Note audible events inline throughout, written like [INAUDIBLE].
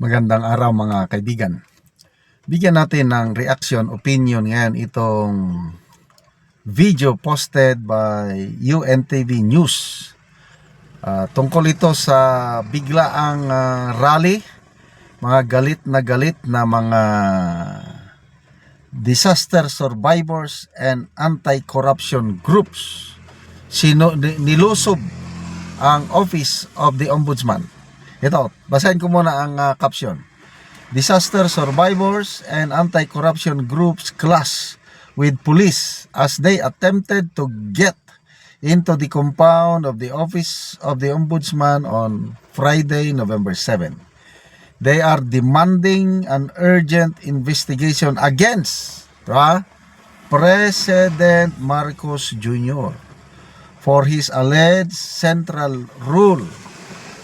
Magandang araw mga kaibigan. Bigyan natin ng reaction, opinion ngayon itong video posted by UNTV News. Ah, tungkol ito sa biglaang ah, rally, mga galit na galit na mga disaster survivors and anti-corruption groups. Sino, ni- nilusob ang Office of the Ombudsman. Ito, basahin ko muna ang ah, caption. Disaster survivors and anti-corruption groups clash with police as they attempted to get into the compound of the office of the ombudsman on Friday, November 7. They are demanding an urgent investigation against ah, President Marcos Jr. for his alleged central role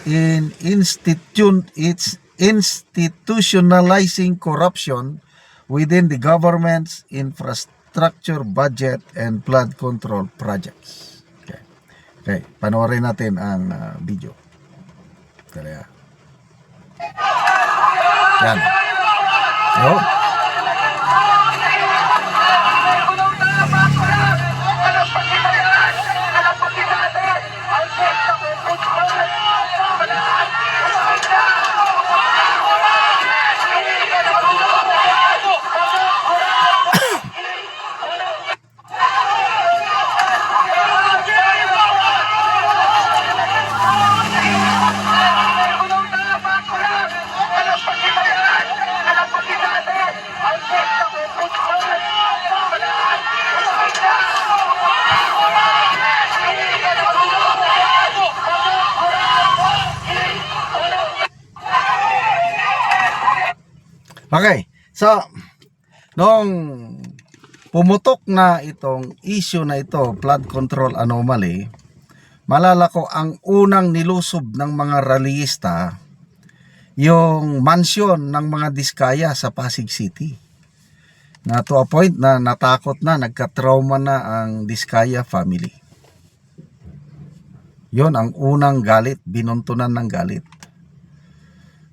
in institute its institutionalizing corruption within the government's infrastructure budget and flood control projects. Okay. Okay, panoorin natin ang ah, video. Kaya. Yan. Yun. Okay. So, nung pumutok na itong issue na ito, flood control anomaly, malala ko ang unang nilusob ng mga rallyista yung mansion ng mga diskaya sa Pasig City. Na to a point na natakot na, nagka-trauma na ang Diskaya family. Yon ang unang galit, binuntunan ng galit.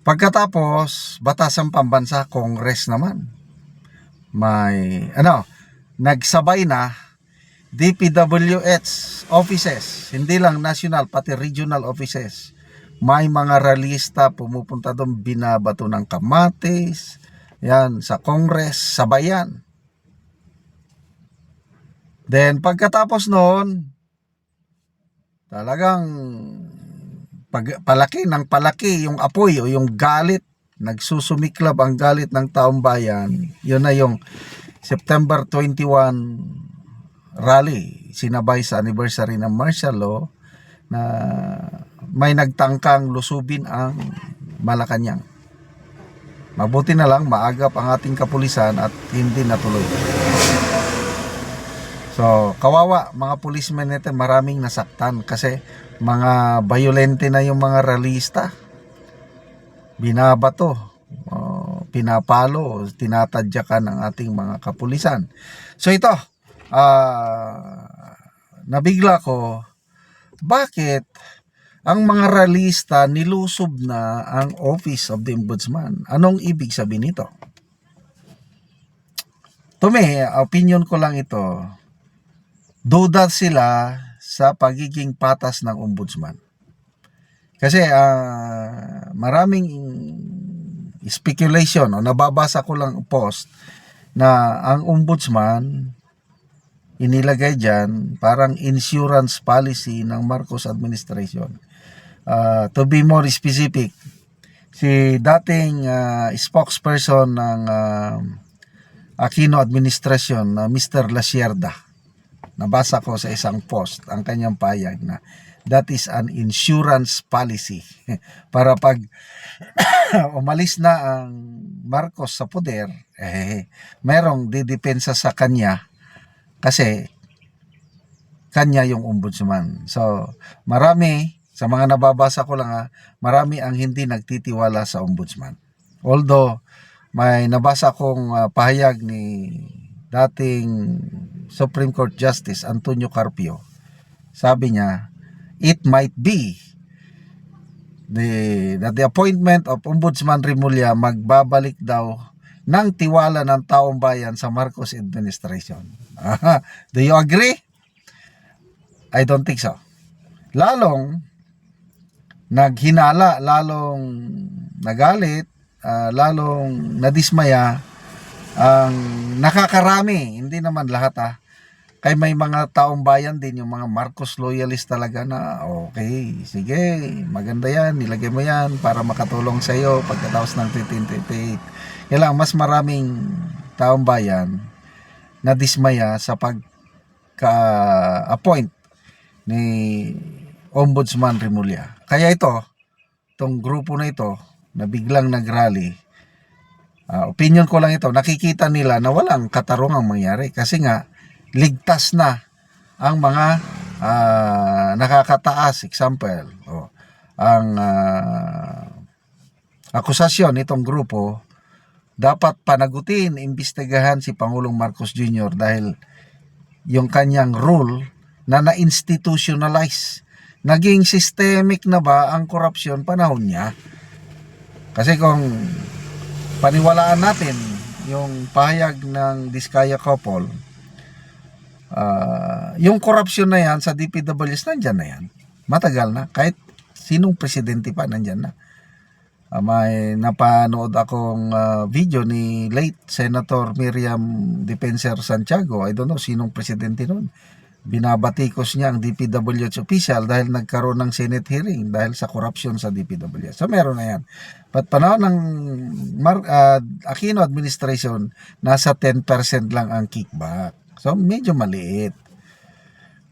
Pagkatapos, batasang pambansa, Congress naman. May, ano, nagsabay na DPWH offices, hindi lang national, pati regional offices. May mga ralista pumupunta doon, binabato ng kamatis, yan, sa Congress, sabayan. Then, pagkatapos noon, talagang pag, palaki ng palaki yung apoy o yung galit, nagsusumiklab ang galit ng taong bayan, yun na yung September 21 rally, sinabay sa anniversary ng martial law na may nagtangkang lusubin ang Malacanang. Mabuti na lang maagap ang ating kapulisan at hindi natuloy. So, kawawa mga policemen natin maraming nasaktan kasi mga violente na yung mga ralista. Binabato, oh, pinapalo, tinatadyakan ng ating mga kapulisan. So ito, ah, nabigla ko, bakit ang mga ralista nilusob na ang Office of the Ombudsman? Anong ibig sabihin nito? To me, opinion ko lang ito, duda sila sa pagiging patas ng ombudsman. Kasi ah, maraming speculation o nababasa ko lang post na ang ombudsman inilagay diyan parang insurance policy ng Marcos administration. Ah, to be more specific, si dating ah, spokesperson ng ah, Aquino administration na Mr. Lasierda nabasa ko sa isang post ang kanyang payag na that is an insurance policy. [LAUGHS] Para pag [COUGHS] umalis na ang Marcos sa poder eh merong didepensa sa kanya kasi kanya yung ombudsman. So marami sa mga nababasa ko lang ha, marami ang hindi nagtitiwala sa ombudsman. Although may nabasa kong ah, pahayag ni dating Supreme Court Justice Antonio Carpio. Sabi niya, it might be the, that the appointment of Ombudsman Rimulya magbabalik daw ng tiwala ng taong bayan sa Marcos administration. [LAUGHS] Do you agree? I don't think so. Lalong naghinala, lalong nagalit, ah, lalong nadismaya ang nakakarami, hindi naman lahat ah. Kay may mga taong bayan din, yung mga Marcos loyalist talaga na, okay, sige, maganda yan, nilagay mo yan para makatulong sa iyo pagkatapos ng 1338. Kailangan mas maraming taong bayan na dismaya sa pagka-appoint ni Ombudsman Rimulya. Kaya ito, itong grupo na ito, na biglang nagrally, ah, opinion ko lang ito, nakikita nila na walang katarungang mangyari kasi nga, ligtas na ang mga ah, nakakataas. Example, oh, ang ah, akusasyon nitong grupo, dapat panagutin, imbestigahan si Pangulong Marcos Jr. dahil yung kanyang rule na na-institutionalize. Naging systemic na ba ang korupsyon panahon niya? Kasi kung paniwalaan natin yung pahayag ng Diskaya couple, ah, yung korupsyon na yan sa DPWS, nandyan na yan. Matagal na. Kahit sinong presidente pa, nandyan na. Ah, may napanood akong ah, video ni late Senator Miriam Depenser Santiago. I don't know sinong presidente noon. Binabatikos niya ang DPWH official dahil nagkaroon ng Senate hearing dahil sa corruption sa DPWH. So meron na yan. But panahon ng Mar- ah, Aquino administration, nasa 10% lang ang kickback. So medyo maliit.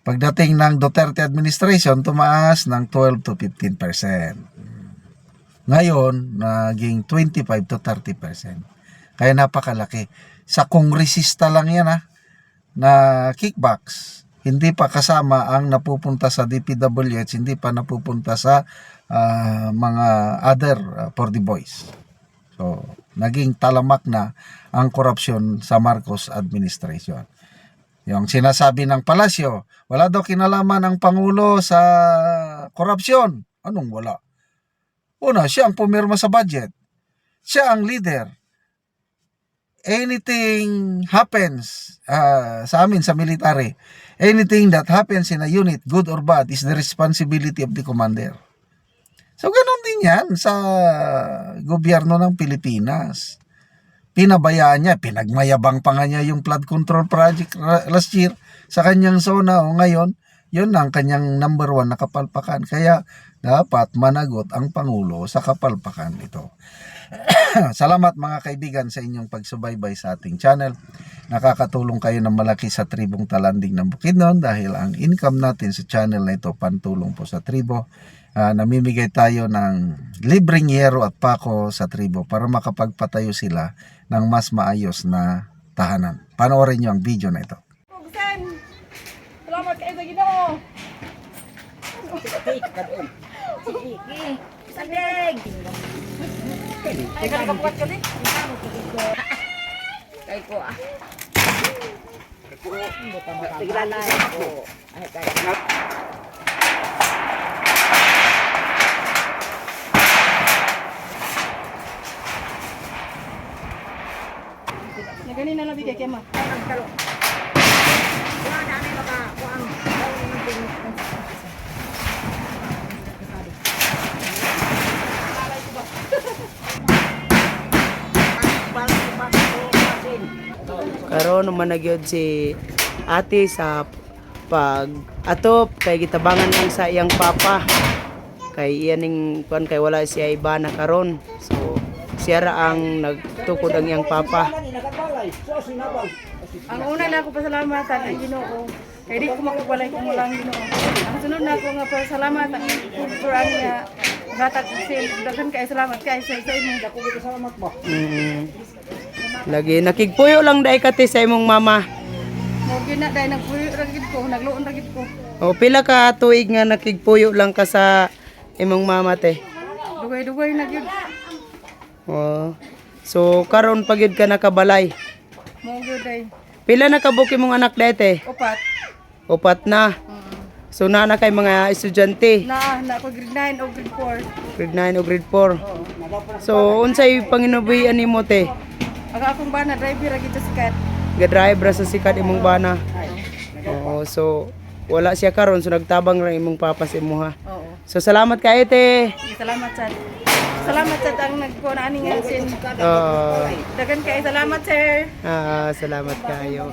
Pagdating ng Duterte administration, tumaas ng 12 to 15%. Ngayon, naging 25 to 30%. Kaya napakalaki. Sa kongresista lang yan ha, na kickbacks. Hindi pa kasama ang napupunta sa DPWH, hindi pa napupunta sa ah, mga other ah, for the boys. So, naging talamak na ang korupsyon sa Marcos administration. Yung sinasabi ng palasyo, wala daw kinalaman ang Pangulo sa korupsyon. Anong wala? Una, siya ang pumirma sa budget. Siya ang leader. Anything happens ah, sa amin sa military, anything that happens in a unit, good or bad, is the responsibility of the commander. So, ganun din yan sa gobyerno ng Pilipinas. Pinabayaan niya, pinagmayabang pa nga niya yung flood control project last year sa kanyang zona o ngayon, yun ang kanyang number one na kapalpakan. Kaya dapat managot ang Pangulo sa kapalpakan ito. [CLEARS THROAT] Salamat mga kaibigan sa inyong pagsubaybay sa ating channel. Nakakatulong kayo ng malaki sa tribong talanding ng Bukidnon dahil ang income natin sa channel na ito pantulong po sa tribo. Ah, namimigay tayo ng libreng yero at pako sa tribo para makapagpatayo sila ng mas maayos na tahanan. Panoorin nyo ang video na ito. Bugsen! Salamat kayo sa ginoo! Sige. Sabig. Ay, kalakapukat ka din. Kay ko ah. Tigla na ako. Ay, kay. Na ganun na lang bigay kay ma. Ang kalo. Wala na may baka kuang. Karon naman nagyod si ate sa pag atop kay gitabangan lang sa iyang papa kay iyan ning kuan kay wala siya iba na karon so siya ra ang nagtukod ang iyang papa Ang una na ako pasalamatan ang ginoo. Kaya di ko makabalay kung wala ang ginoo. Ang sunod na ako nga pasalamatan ang kulturan niya. Bata ko sin, daghan kay salamat kay sa imo. mm. Lagi nakigpuyo lang dai kati sa imong mama Mo gina dai nagpuyo ra gid ko, nagluon ra gid ko. o pila ka tuig nga nakigpuyo lang ka sa imong mama te Dugay-dugay na gyud. oh. so karon pagyud ka nakabalay Mo gyud dai. pila na kabuki mong anak dete Upat. upat na Mm. So na na kay mga estudyante, Na na ko grade 9 o grade 4. grade 9 o grade 4. So unsay panginubuhian nimo te? Ang akong bana driver ra gito sikat. Ga-drive ra sa sikat imong bana. Oo, so wala siya karon so nagtabang ra imong papa sa imo ha. Oo. So salamat kay te. Salamat sa Salamat sa ang nagkuha ani nga sin. Oo. Dagan kay salamat sir. Ah, salamat kayo.